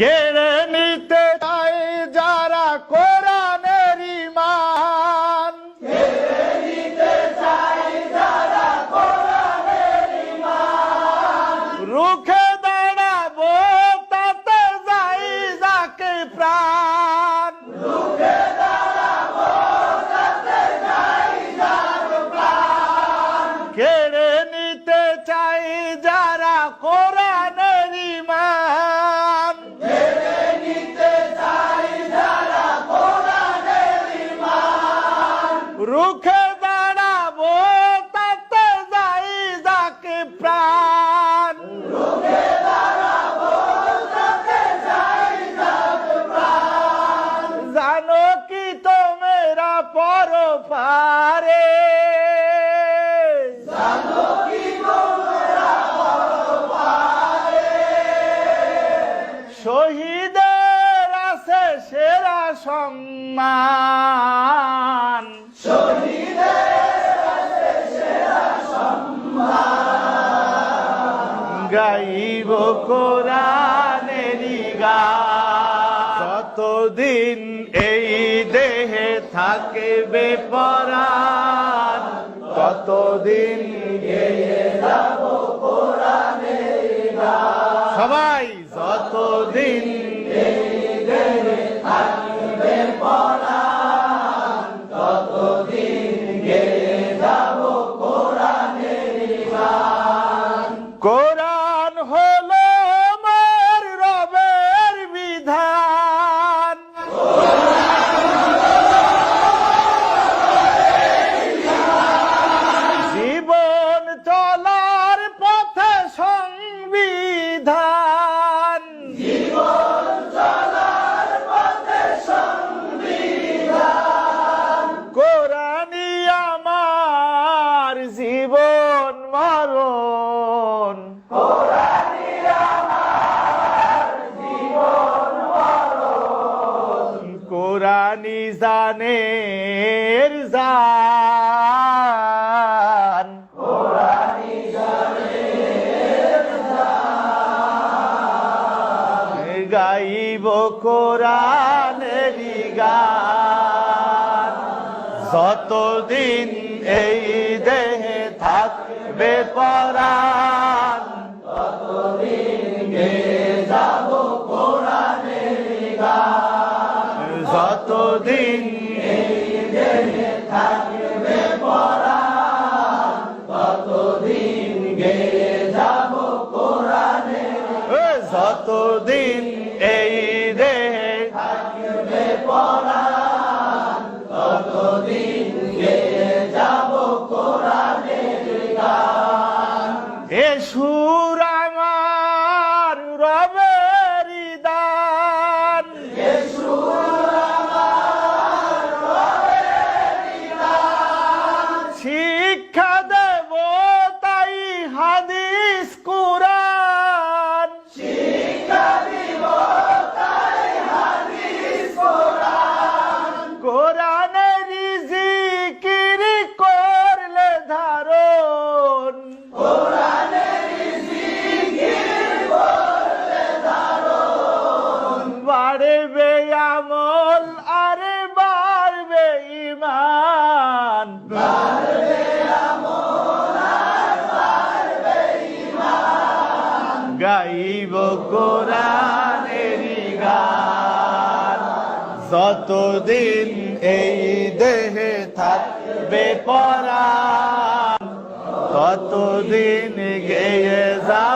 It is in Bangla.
কেড়ে নিতে চায় যারা কোরআনের ইমান রুখে দাঁড়াবো তাতে যাই যাকে প্রাণ। কেড়ে প্রাণ। জানো কি তোমেরা পর পারে শহীদের আছে সেরা সম্মান। গাইব কোরআনেরই গান যতদিন এই দেহে থাকবে পরাণ গান সবাই যতদিন থাকবে পরাণ ততদিন মরণ। কোরআনি জানের জান। গাইব কোরআনেরই গান। যতদিন এই থাকবে পরাণ। যতদিন এই দেহে থাকবে পরাণ ততদিন গেয়ে যাব কোরআনে যতদিন এই দেহে থাকবে পরাণ, ততদিন cada গাইব কোরআনেরই গান। যতদিন এই দেহে থাকবে পরাণ ততদিন গেয়ে যাব